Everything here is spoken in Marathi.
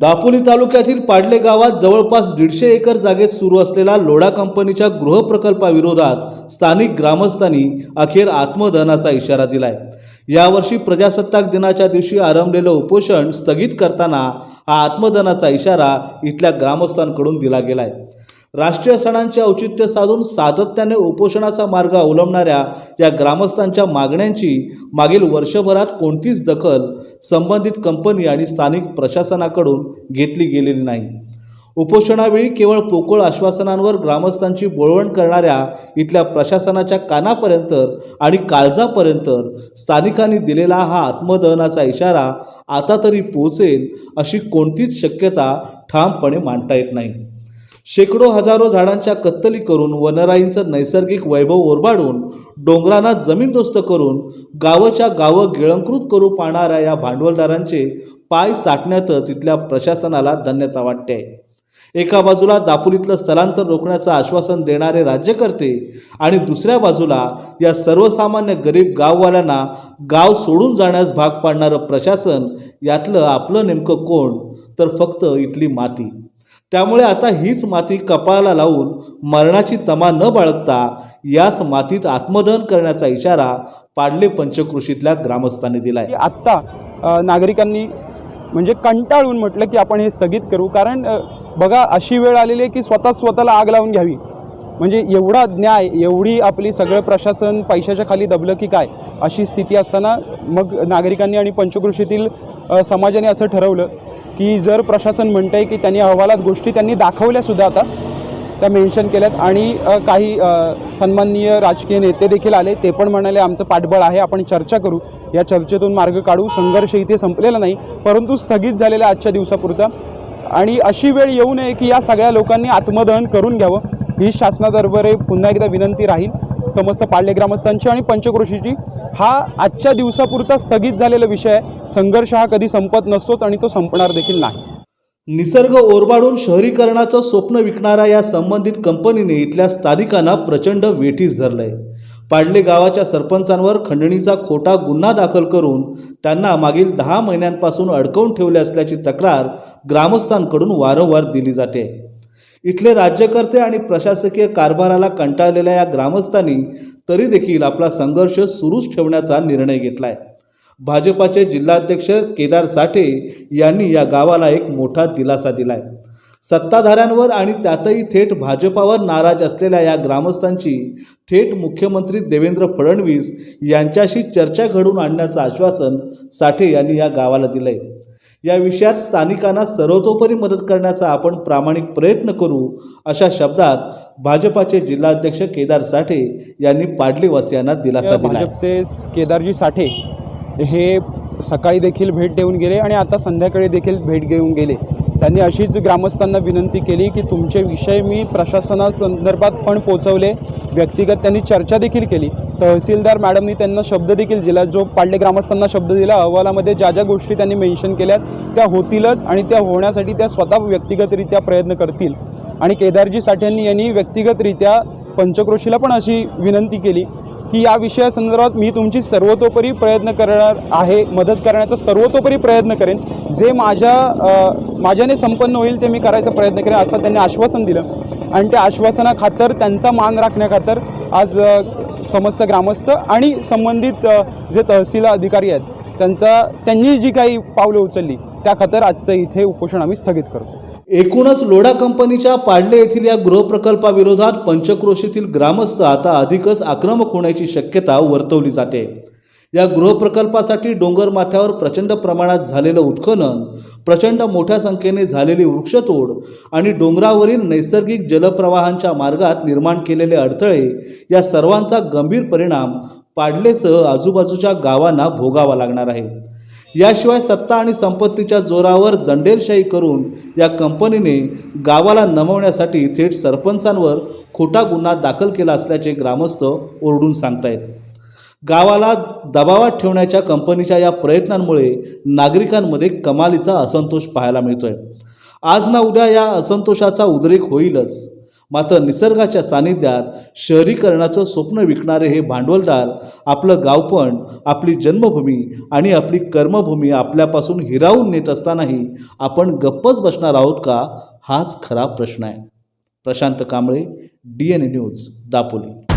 दापोली तालुक्यातील पाडले गावात जवळपास दीडशे एकर जागेत सुरू असलेला लोढा कंपनीच्या गृहप्रकल्पाविरोधात स्थानिक ग्रामस्थांनी अखेर आत्मदहनाचा इशारा दिलाय. यावर्षी प्रजासत्ताक दिनाच्या दिवशी आरंभलेलं उपोषण स्थगित करताना हा आत्मदहनाचा इशारा इथल्या ग्रामस्थांकडून दिला गेलाय. राष्ट्रीय सणांचे औचित्य साधून सातत्याने उपोषणाचा मार्ग अवलंबणाऱ्या या ग्रामस्थांच्या मागण्यांची मागील वर्षभरात कोणतीच दखल संबंधित कंपनी आणि स्थानिक प्रशासनाकडून घेतली गेलेली नाही. उपोषणावेळी केवळ पोकळ आश्वासनांवर ग्रामस्थांची बोळवण करणाऱ्या इथल्या प्रशासनाच्या कानापर्यंत आणि काळजापर्यंत स्थानिकांनी दिलेला हा आत्मदहनाचा इशारा आता तरी पोहोचेल अशी कोणतीच शक्यता ठामपणे मांडता येत नाही. शेकडो हजारो झाडांच्या कत्तली करून वनराईंचं नैसर्गिक वैभव ओरबाडून डोंगरांना जमीनदोस्त करून गावच्या गावं गिळंकृत करू पाहणाऱ्या या भांडवलदारांचे पाय चाटण्यातच इथल्या प्रशासनाला धन्यता वाटते. एका बाजूला दापोलीतलं स्थलांतर रोखण्याचं आश्वासन देणारे राज्यकर्ते आणि दुसऱ्या बाजूला या सर्वसामान्य गरीब गाववाल्यांना गाव सोडून जाण्यास भाग पाडणारं प्रशासन यातलं आपलं नेमकं कोण? तर फक्त इथली माती. त्यामुळे आता हीच माती कपाळाला लावून मरणाची तमा न बाळगता याच मातीत आत्मदहन करण्याचा इशारा पाडले पंचकृषीतल्या ग्रामस्थांनी दिला आहे आत्ता नागरिकांनी म्हणजे कंटाळून म्हटलं की आपण हे स्थगित करू. कारण बघा अशी वेळ आलेली आहे की स्वतः स्वतःला आग लावून घ्यावी. म्हणजे एवढा न्याय एवढी आपली सगळं प्रशासन पैशाच्या खाली दबलं की काय? अशी स्थिती असताना मग नागरिकांनी आणि पंचकृषीतील समाजाने असं ठरवलं. की जर प्रशासन म्हणतं आहे की त्यांनी अहवालात गोष्टी त्यांनी दाखवल्यासुद्धा आता त्या मेन्शन केल्यात. आणि काही सन्माननीय राजकीय नेते देखील आले ते पण म्हणाले आमचं पाठबळ आहे आपण चर्चा करू. या चर्चेतून मार्ग काढू. संघर्ष इथे संपलेला नाही परंतु स्थगित झालेला आजच्या दिवसापुरता. आणि अशी वेळ येऊ नये की या सगळ्या लोकांनी आत्मदहन करून घ्यावं. ही शासनादरबारे पुन्हा एकदा विनंती राहील. समस्त पाळले ग्रामस्थांची आणि पंचक्रोशीची हा आजच्या दिवसापुरता स्थगित झालेला विषय आहे संघर्ष हा कधी संपत नसतोच आणि तो संपणार देखील नाही. निसर्ग ओरबाडून शहरीकरणाचं स्वप्न विकणाऱ्या या संबंधित कंपनीने इथल्या स्थानिकांना प्रचंड वेठीस धरलंय. पाडले गावाच्या सरपंचांवर खंडणीचा खोटा गुन्हा दाखल करून त्यांना मागील दहा महिन्यांपासून अडकवून ठेवले असल्याची तक्रार ग्रामस्थांकडून वारंवार दिली जाते. इथले राज्यकर्ते आणि प्रशासकीय कारभाराला कंटाळलेल्या या ग्रामस्थांनी तरी देखील आपला संघर्ष सुरूच ठेवण्याचा निर्णय घेतलाय. भाजपाचे जिल्हाध्यक्ष केदार साठे यांनी या गावाला एक मोठा दिलासा दिलाय. सत्ताधाऱ्यांवर आणि त्यातही थेट भाजपावर नाराज असलेल्या या ग्रामस्थांची थेट मुख्यमंत्री देवेंद्र फडणवीस यांच्याशी चर्चा घडवून आणण्याचं आश्वासन साठे यांनी या गावाला दिलं आहे या विषयात स्थानिकांना सर्वतोपरी मदत करण्याचा आपण प्रामाणिक प्रयत्न करू अशा शब्दात भाजपाचे जिल्हाध्यक्ष केदार साठे यांनी पाडलेवासियांना दिलासा दिला भाजपचे केदारजी साठे हे सकाळी देखील भेट देऊन गेले आणि आता संध्याकाळी देखील भेट घेऊन गेले. त्यांनी अशीच ग्रामस्थांना विनंती केली की तुमचे विषय मी प्रशासनासंदर्भात पण पोचवले. व्यक्तिगत त्यांनी चर्चा देखील केली. तहसीलदार मॅडमनी त्यांना शब्द देखील दिला. जो पाडले ग्रामस्थांना शब्द दिला अहवालामध्ये ज्या ज्या गोष्टी त्यांनी मेन्शन केल्यात त्या होतीलच आणि त्या होण्यासाठी त्या स्वतः व्यक्तिगतरित्या प्रयत्न करतील. आणि केदारजी साठ्यांनी यांनी व्यक्तिगतरित्या पंचक्रोशीला पण अशी विनंती केली की या विषयासंदर्भात मी तुमची सर्वतोपरी प्रयत्न करणार आहे मदत करण्याचा सर्वतोपरी प्रयत्न करेन. जे माझ्या माझ्याने संपन्न होईल ते मी करायचा प्रयत्न करेन असं त्यांनी आश्वासन दिलं. आणि त्या आश्वासनाखातर त्यांचा मान राखण्याखातर आज समस्त ग्रामस्थ आणि संबंधित जे तहसील अधिकारी आहेत त्यांचा त्यांनी जी काही पावलं उचलली त्या खातर आजचं इथे उपोषण आम्ही स्थगित करतो. एकूणच लोढा कंपनीच्या पाडले येथील या गृहप्रकल्पाविरोधात पंचक्रोशीतील ग्रामस्थ आता अधिकच आक्रमक होण्याची शक्यता वर्तवली जाते. या गृहप्रकल्पासाठी डोंगर माथ्यावर प्रचंड प्रमाणात झालेलं उत्खनन प्रचंड मोठ्या संख्येने झालेली वृक्षतोड आणि डोंगरावरील नैसर्गिक जलप्रवाहांच्या मार्गात निर्माण केलेले अडथळे या सर्वांचा गंभीर परिणाम पाडलेसह आजूबाजूच्या गावांना भोगावा लागणार आहे. याशिवाय सत्ता आणि संपत्तीच्या जोरावर दंडेलशाही करून या कंपनीने गावाला नमवण्यासाठी थेट सरपंचांवर खोटा गुन्हा दाखल केला असल्याचे ग्रामस्थ ओरडून सांगतायत. गावाला दबावात ठेवण्याच्या कंपनीच्या या प्रयत्नांमुळे नागरिकांमध्ये कमालीचा असंतोष पाहायला मिळतोय. आज ना उद्या या असंतोषाचा उद्रेक होईलच. मात्र निसर्गाच्या सानिध्यात शहरीकरणाचं स्वप्न विकणारे हे भांडवलदार आपलं गावपण आपली जन्मभूमी आणि आपली कर्मभूमी आपल्यापासून हिरावून नेत असतानाही आपण गप्पच बसणार आहोत का? हाच खरा प्रश्न आहे. Prashant Kamble D N A news Dapoli.